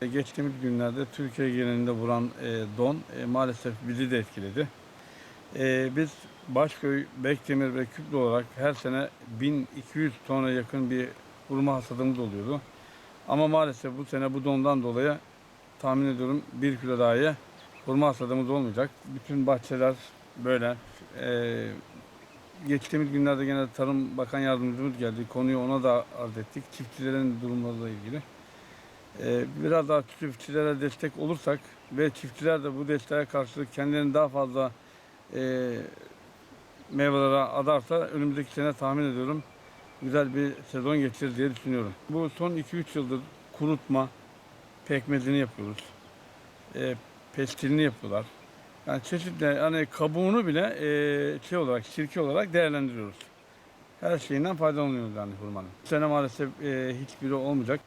Geçtiğimiz günlerde Türkiye genelinde vuran e, don e, maalesef bizi de etkiledi. E, biz Başköy, Bekdemir ve Küplü olarak her sene 1200 tona yakın bir hurma hasadımız oluyordu. Ama maalesef bu sene bu dondan dolayı tahmin ediyorum bir kilo dahi hurma hasadımız olmayacak. Bütün bahçeler böyle. E, geçtiğimiz günlerde gene Tarım Bakan Yardımcımız geldi. Konuyu ona da arz ettik. Çiftçilerin durumlarıyla ilgili. Ee, biraz daha çiftçilere destek olursak ve çiftçiler de bu desteğe karşılık kendilerini daha fazla e, meyvelere adarsa önümüzdeki sene tahmin ediyorum güzel bir sezon geçirir diye düşünüyorum. Bu son 2-3 yıldır kurutma pekmezini yapıyoruz. E, pestilini yapıyorlar. Yani çeşitli hani kabuğunu bile e, şey olarak, sirke olarak değerlendiriyoruz. Her şeyinden faydalanıyoruz yani hurmanın. Bu sene maalesef e, hiçbiri olmayacak.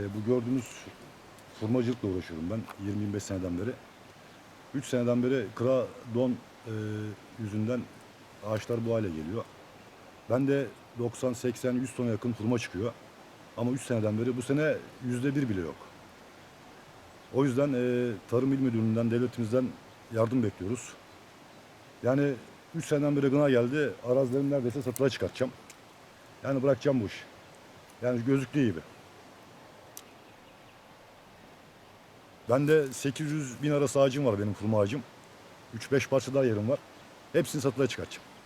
E, Bu gördüğünüz hurmacılıkla uğraşıyorum ben 20-25 seneden beri. 3 seneden beri kıra don e, yüzünden ağaçlar bu hale geliyor. Ben de 90, 80, 100 tona yakın hurma çıkıyor. Ama 3 seneden beri bu sene yüzde bir bile yok. O yüzden e, Tarım İl Müdürlüğü'nden, devletimizden yardım bekliyoruz. Yani 3 seneden beri gına geldi. Arazilerimi neredeyse satılığa çıkartacağım. Yani bırakacağım bu işi. Yani gözüktüğü gibi. Ben de 800 bin arası ağacım var benim hurma ağacım. 3-5 parça daha yerim var. Hepsini satılığa çıkartacağım.